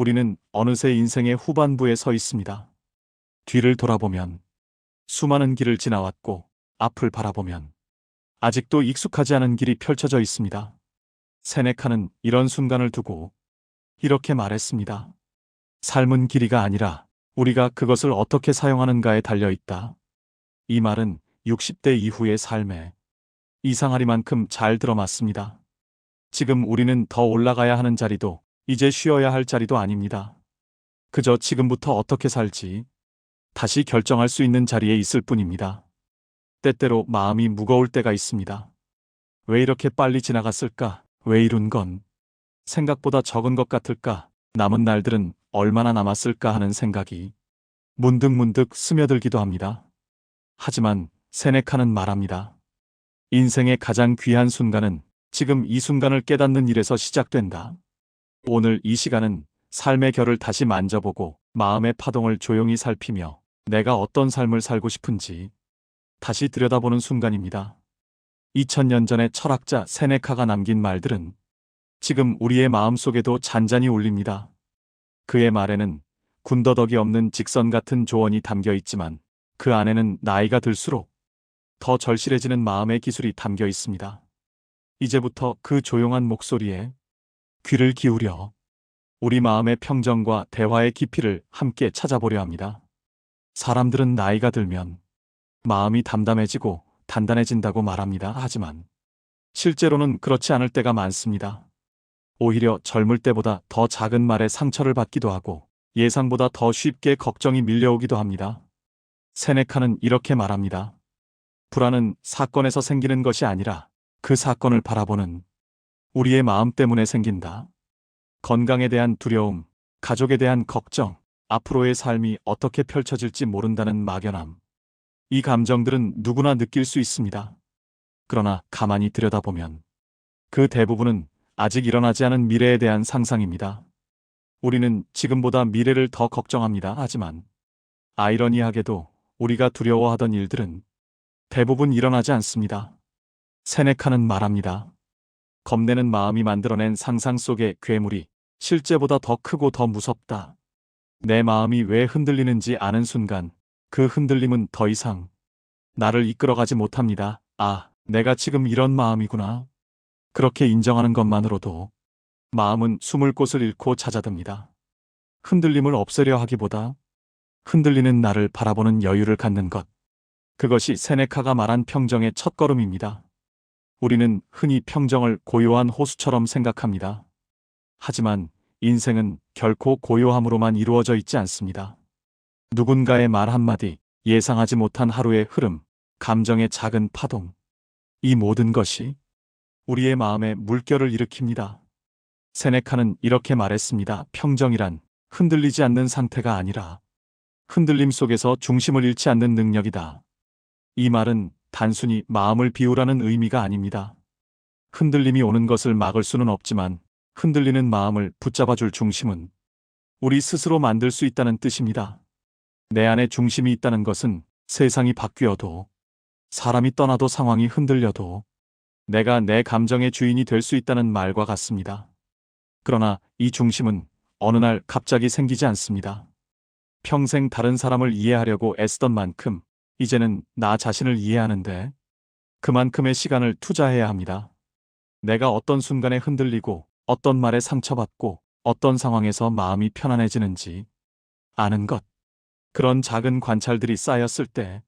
우리는 어느새 인생의 후반부에 서 있습니다. 뒤를 돌아보면 수많은 길을 지나왔고 앞을 바라보면 아직도 익숙하지 않은 길이 펼쳐져 있습니다. 세네카는 이런 순간을 두고 이렇게 말했습니다. 삶은 길이가 아니라 우리가 그것을 어떻게 사용하는가에 달려 있다. 이 말은 60대 이후의 삶에 이상하리만큼 잘 들어맞습니다. 지금 우리는 더 올라가야 하는 자리도 이제 쉬어야 할 자리도 아닙니다. 그저 지금부터 어떻게 살지 다시 결정할 수 있는 자리에 있을 뿐입니다. 때때로 마음이 무거울 때가 있습니다. 왜 이렇게 빨리 지나갔을까? 왜 이룬 건 생각보다 적은 것 같을까? 남은 날들은 얼마나 남았을까 하는 생각이 문득문득 스며들기도 합니다. 하지만 세네카는 말합니다. 인생의 가장 귀한 순간은 지금 이 순간을 깨닫는 일에서 시작된다. 오늘 이 시간은 삶의 결을 다시 만져보고 마음의 파동을 조용히 살피며 내가 어떤 삶을 살고 싶은지 다시 들여다보는 순간입니다. 2000년 전의 철학자 세네카가 남긴 말들은 지금 우리의 마음 속에도 잔잔히 울립니다. 그의 말에는 군더더기 없는 직선 같은 조언이 담겨 있지만 그 안에는 나이가 들수록 더 절실해지는 마음의 기술이 담겨 있습니다. 이제부터 그 조용한 목소리에 귀를 기울여 우리 마음의 평정과 대화의 깊이를 함께 찾아보려 합니다. 사람들은 나이가 들면 마음이 담담해지고 단단해진다고 말합니다. 하지만 실제로는 그렇지 않을 때가 많습니다. 오히려 젊을 때보다 더 작은 말에 상처를 받기도 하고 예상보다 더 쉽게 걱정이 밀려오기도 합니다. 세네카는 이렇게 말합니다. 불안은 사건에서 생기는 것이 아니라 그 사건을 바라보는 우리의 마음 때문에 생긴다. 건강에 대한 두려움, 가족에 대한 걱정, 앞으로의 삶이 어떻게 펼쳐질지 모른다는 막연함. 이 감정들은 누구나 느낄 수 있습니다. 그러나 가만히 들여다보면 그 대부분은 아직 일어나지 않은 미래에 대한 상상입니다. 우리는 지금보다 미래를 더 걱정합니다. 하지만 아이러니하게도 우리가 두려워하던 일들은 대부분 일어나지 않습니다. 세네카는 말합니다. 겁내는 마음이 만들어낸 상상 속의 괴물이 실제보다 더 크고 더 무섭다. 내 마음이 왜 흔들리는지 아는 순간 그 흔들림은 더 이상 나를 이끌어가지 못합니다. 아, 내가 지금 이런 마음이구나. 그렇게 인정하는 것만으로도 마음은 숨을 곳을 잃고 찾아듭니다. 흔들림을 없애려 하기보다 흔들리는 나를 바라보는 여유를 갖는 것. 그것이 세네카가 말한 평정의 첫걸음입니다. 우리는 흔히 평정을 고요한 호수처럼 생각합니다. 하지만 인생은 결코 고요함으로만 이루어져 있지 않습니다. 누군가의 말 한마디, 예상하지 못한 하루의 흐름, 감정의 작은 파동. 이 모든 것이 우리의 마음에 물결을 일으킵니다. 세네카는 이렇게 말했습니다. 평정이란 흔들리지 않는 상태가 아니라 흔들림 속에서 중심을 잃지 않는 능력이다. 이 말은 단순히 마음을 비우라는 의미가 아닙니다. 흔들림이 오는 것을 막을 수는 없지만 흔들리는 마음을 붙잡아줄 중심은 우리 스스로 만들 수 있다는 뜻입니다. 내 안에 중심이 있다는 것은 세상이 바뀌어도 사람이 떠나도 상황이 흔들려도 내가 내 감정의 주인이 될 수 있다는 말과 같습니다. 그러나 이 중심은 어느 날 갑자기 생기지 않습니다. 평생 다른 사람을 이해하려고 애쓰던 만큼 이제는 나 자신을 이해하는데 그만큼의 시간을 투자해야 합니다. 내가 어떤 순간에 흔들리고 어떤 말에 상처받고 어떤 상황에서 마음이 편안해지는지 아는 것. 그런 작은 관찰들이 쌓였을 때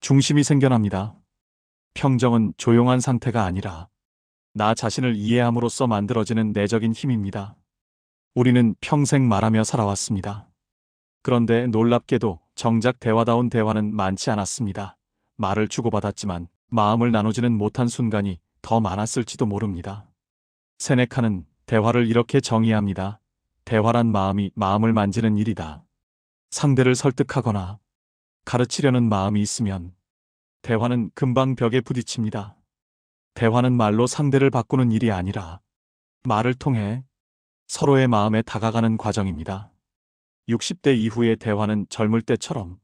중심이 생겨납니다. 평정은 조용한 상태가 아니라 나 자신을 이해함으로써 만들어지는 내적인 힘입니다. 우리는 평생 말하며 살아왔습니다. 그런데 놀랍게도 정작 대화다운 대화는 많지 않았습니다. 말을 주고받았지만 마음을 나누지는 못한 순간이 더 많았을지도 모릅니다. 세네카는 대화를 이렇게 정의합니다. 대화란 마음이 마음을 만지는 일이다. 상대를 설득하거나 가르치려는 마음이 있으면 대화는 금방 벽에 부딪힙니다. 대화는 말로 상대를 바꾸는 일이 아니라 말을 통해 서로의 마음에 다가가는 과정입니다. 60대 이후의 대화는 젊을 때처럼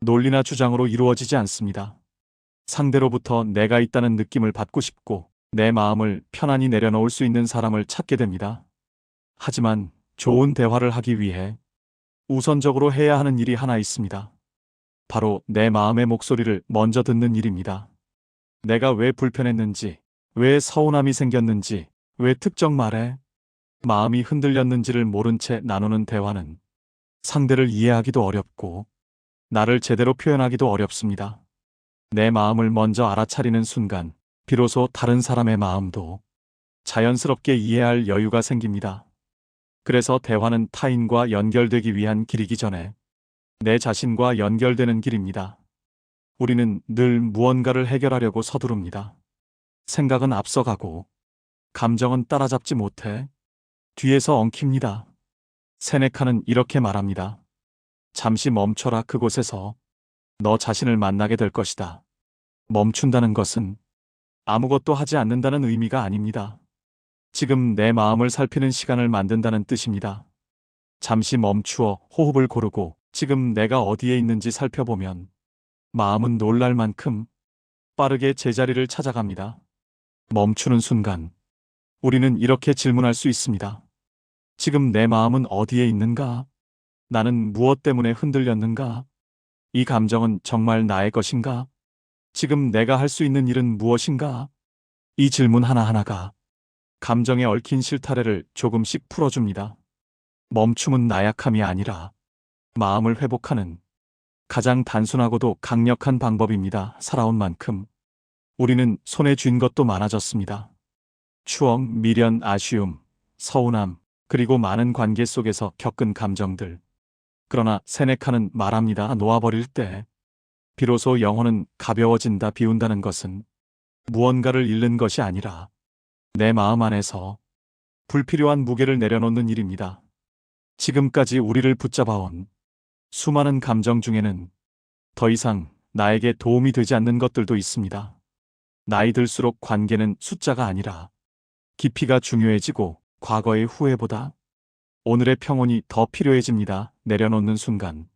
논리나 주장으로 이루어지지 않습니다. 상대로부터 내가 있다는 느낌을 받고 싶고 내 마음을 편안히 내려놓을 수 있는 사람을 찾게 됩니다. 하지만 좋은 대화를 하기 위해 우선적으로 해야 하는 일이 하나 있습니다. 바로 내 마음의 목소리를 먼저 듣는 일입니다. 내가 왜 불편했는지, 왜 서운함이 생겼는지, 왜 특정 말에 마음이 흔들렸는지를 모른 채 나누는 대화는 상대를 이해하기도 어렵고 나를 제대로 표현하기도 어렵습니다. 내 마음을 먼저 알아차리는 순간 비로소 다른 사람의 마음도 자연스럽게 이해할 여유가 생깁니다. 그래서 대화는 타인과 연결되기 위한 길이기 전에 내 자신과 연결되는 길입니다. 우리는 늘 무언가를 해결하려고 서두릅니다. 생각은 앞서가고 감정은 따라잡지 못해 뒤에서 엉킵니다. 세네카는 이렇게 말합니다. 잠시 멈춰라 그곳에서 너 자신을 만나게 될 것이다. 멈춘다는 것은 아무것도 하지 않는다는 의미가 아닙니다. 지금 내 마음을 살피는 시간을 만든다는 뜻입니다. 잠시 멈추어 호흡을 고르고 지금 내가 어디에 있는지 살펴보면 마음은 놀랄 만큼 빠르게 제자리를 찾아갑니다. 멈추는 순간 우리는 이렇게 질문할 수 있습니다. 지금 내 마음은 어디에 있는가? 나는 무엇 때문에 흔들렸는가? 이 감정은 정말 나의 것인가? 지금 내가 할 수 있는 일은 무엇인가? 이 질문 하나하나가 감정에 얽힌 실타래를 조금씩 풀어줍니다. 멈춤은 나약함이 아니라 마음을 회복하는 가장 단순하고도 강력한 방법입니다. 살아온 만큼 우리는 손에 쥔 것도 많아졌습니다. 추억, 미련, 아쉬움, 서운함, 그리고 많은 관계 속에서 겪은 감정들. 그러나 세네카는 말합니다. 놓아버릴 때 비로소 영혼은 가벼워진다 비운다는 것은 무언가를 잃는 것이 아니라 내 마음 안에서 불필요한 무게를 내려놓는 일입니다. 지금까지 우리를 붙잡아온 수많은 감정 중에는 더 이상 나에게 도움이 되지 않는 것들도 있습니다. 나이 들수록 관계는 숫자가 아니라 깊이가 중요해지고 과거의 후회보다 오늘의 평온이 더 필요해집니다. 내려놓는 순간.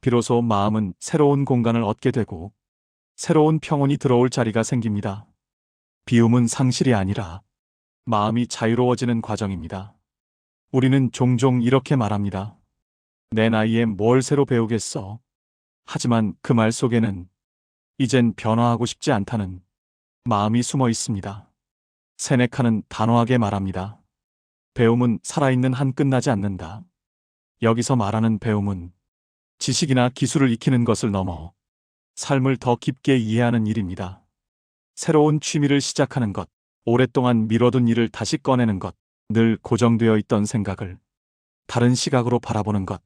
비로소 마음은 새로운 공간을 얻게 되고 새로운 평온이 들어올 자리가 생깁니다. 비움은 상실이 아니라 마음이 자유로워지는 과정입니다. 우리는 종종 이렇게 말합니다. 내 나이에 뭘 새로 배우겠어. 하지만 그 말 속에는 이젠 변화하고 싶지 않다는 마음이 숨어 있습니다. 세네카는 단호하게 말합니다. 배움은 살아있는 한 끝나지 않는다. 여기서 말하는 배움은 지식이나 기술을 익히는 것을 넘어 삶을 더 깊게 이해하는 일입니다. 새로운 취미를 시작하는 것, 오랫동안 미뤄둔 일을 다시 꺼내는 것, 늘 고정되어 있던 생각을 다른 시각으로 바라보는 것.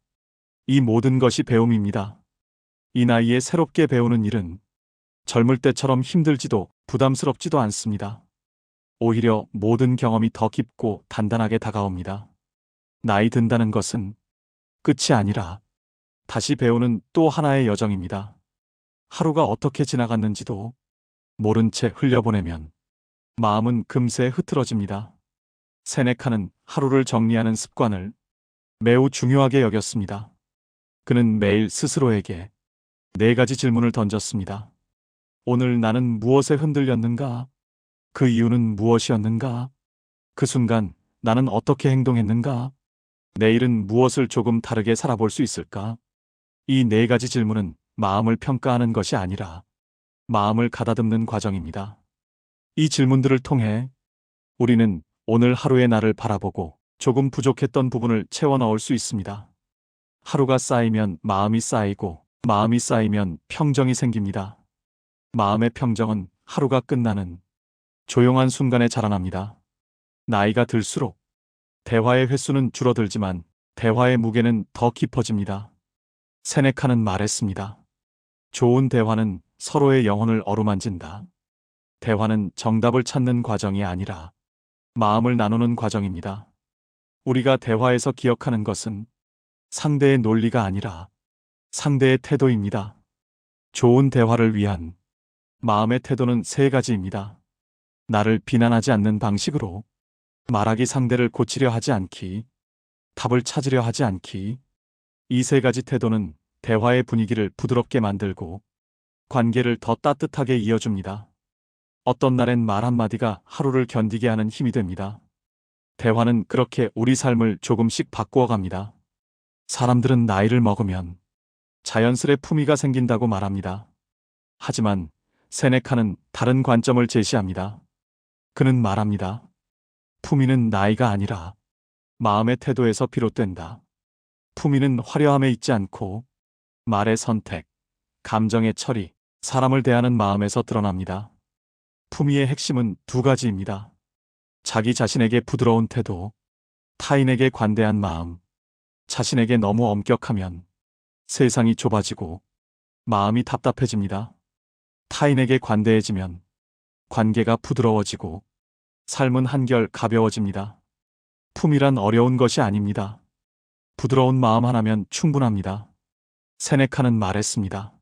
이 모든 것이 배움입니다. 이 나이에 새롭게 배우는 일은 젊을 때처럼 힘들지도 부담스럽지도 않습니다. 오히려 모든 경험이 더 깊고 단단하게 다가옵니다. 나이 든다는 것은 끝이 아니라 다시 배우는 또 하나의 여정입니다. 하루가 어떻게 지나갔는지도 모른 채 흘려보내면 마음은 금세 흐트러집니다. 세네카는 하루를 정리하는 습관을 매우 중요하게 여겼습니다. 그는 매일 스스로에게 네 가지 질문을 던졌습니다. 오늘 나는 무엇에 흔들렸는가? 그 이유는 무엇이었는가? 그 순간 나는 어떻게 행동했는가? 내일은 무엇을 조금 다르게 살아볼 수 있을까? 이 네 가지 질문은 마음을 평가하는 것이 아니라 마음을 가다듬는 과정입니다. 이 질문들을 통해 우리는 오늘 하루의 나를 바라보고 조금 부족했던 부분을 채워 넣을 수 있습니다. 하루가 쌓이면 마음이 쌓이고 마음이 쌓이면 평정이 생깁니다. 마음의 평정은 하루가 끝나는 조용한 순간에 자라납니다. 나이가 들수록 대화의 횟수는 줄어들지만 대화의 무게는 더 깊어집니다. 세네카는 말했습니다. 좋은 대화는 서로의 영혼을 어루만진다. 대화는 정답을 찾는 과정이 아니라 마음을 나누는 과정입니다. 우리가 대화에서 기억하는 것은 상대의 논리가 아니라 상대의 태도입니다. 좋은 대화를 위한 마음의 태도는 세 가지입니다. 나를 비난하지 않는 방식으로 말하기 상대를 고치려 하지 않기, 답을 찾으려 하지 않기. 이 세 가지 태도는 대화의 분위기를 부드럽게 만들고 관계를 더 따뜻하게 이어줍니다. 어떤 날엔 말 한마디가 하루를 견디게 하는 힘이 됩니다. 대화는 그렇게 우리 삶을 조금씩 바꾸어 갑니다. 사람들은 나이를 먹으면 자연스레 품위가 생긴다고 말합니다. 하지만 세네카는 다른 관점을 제시합니다. 그는 말합니다. 품위는 나이가 아니라 마음의 태도에서 비롯된다. 품위는 화려함에 있지 않고 말의 선택, 감정의 처리, 사람을 대하는 마음에서 드러납니다. 품위의 핵심은 두 가지입니다. 자기 자신에게 부드러운 태도, 타인에게 관대한 마음, 자신에게 너무 엄격하면 세상이 좁아지고 마음이 답답해집니다. 타인에게 관대해지면 관계가 부드러워지고 삶은 한결 가벼워집니다. 품이란 어려운 것이 아닙니다. 부드러운 마음 하나면 충분합니다. 세네카는 말했습니다.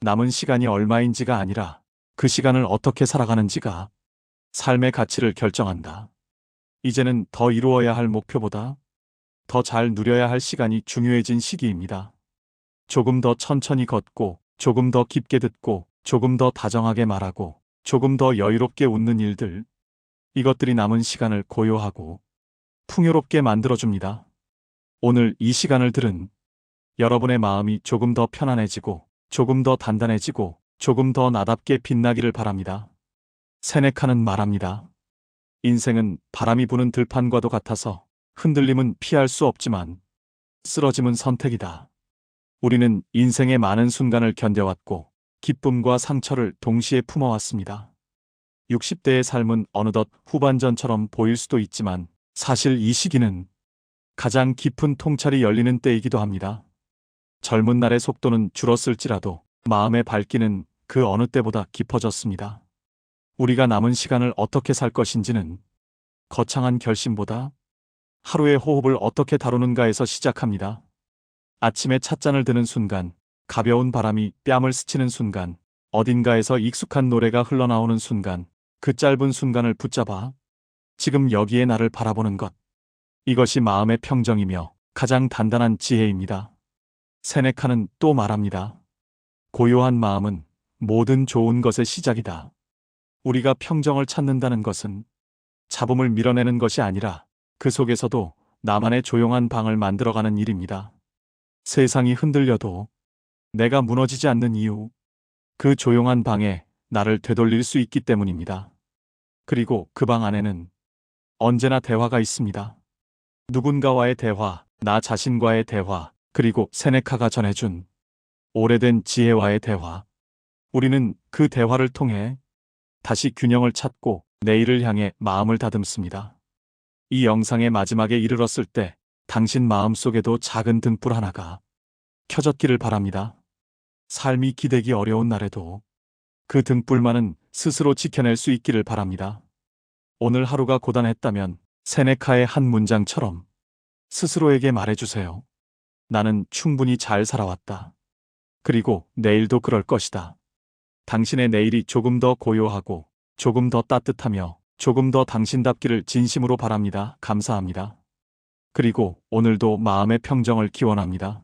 남은 시간이 얼마인지가 아니라 그 시간을 어떻게 살아가는지가 삶의 가치를 결정한다. 이제는 더 이루어야 할 목표보다 더 잘 누려야 할 시간이 중요해진 시기입니다. 조금 더 천천히 걷고, 조금 더 깊게 듣고, 조금 더 다정하게 말하고, 조금 더 여유롭게 웃는 일들. 이것들이 남은 시간을 고요하고 풍요롭게 만들어줍니다. 오늘 이 시간을 들은 여러분의 마음이 조금 더 편안해지고, 조금 더 단단해지고, 조금 더 나답게 빛나기를 바랍니다. 세네카는 말합니다. 인생은 바람이 부는 들판과도 같아서 흔들림은 피할 수 없지만 쓰러짐은 선택이다. 우리는 인생의 많은 순간을 견뎌왔고 기쁨과 상처를 동시에 품어왔습니다. 60대의 삶은 어느덧 후반전처럼 보일 수도 있지만 사실 이 시기는 가장 깊은 통찰이 열리는 때이기도 합니다. 젊은 날의 속도는 줄었을지라도 마음의 밝기는 그 어느 때보다 깊어졌습니다. 우리가 남은 시간을 어떻게 살 것인지는 거창한 결심보다 하루의 호흡을 어떻게 다루는가에서 시작합니다. 아침에 찻잔을 드는 순간, 가벼운 바람이 뺨을 스치는 순간, 어딘가에서 익숙한 노래가 흘러나오는 순간, 그 짧은 순간을 붙잡아 지금 여기에 나를 바라보는 것. 이것이 마음의 평정이며 가장 단단한 지혜입니다. 세네카는 또 말합니다. 고요한 마음은 모든 좋은 것의 시작이다. 우리가 평정을 찾는다는 것은 잡음을 밀어내는 것이 아니라 그 속에서도 나만의 조용한 방을 만들어가는 일입니다. 세상이 흔들려도 내가 무너지지 않는 이유, 그 조용한 방에 나를 되돌릴 수 있기 때문입니다. 그리고 그 방 안에는 언제나 대화가 있습니다. 누군가와의 대화, 나 자신과의 대화, 그리고 세네카가 전해준 오래된 지혜와의 대화. 우리는 그 대화를 통해 다시 균형을 찾고 내일을 향해 마음을 다듬습니다. 이 영상의 마지막에 이르렀을 때 당신 마음 속에도 작은 등불 하나가 켜졌기를 바랍니다. 삶이 기대기 어려운 날에도 그 등불만은 스스로 지켜낼 수 있기를 바랍니다. 오늘 하루가 고단했다면 세네카의 한 문장처럼 스스로에게 말해주세요. 나는 충분히 잘 살아왔다. 그리고 내일도 그럴 것이다. 당신의 내일이 조금 더 고요하고 조금 더 따뜻하며 조금 더 당신답기를 진심으로 바랍니다. 감사합니다. 그리고 오늘도 마음의 평정을 기원합니다.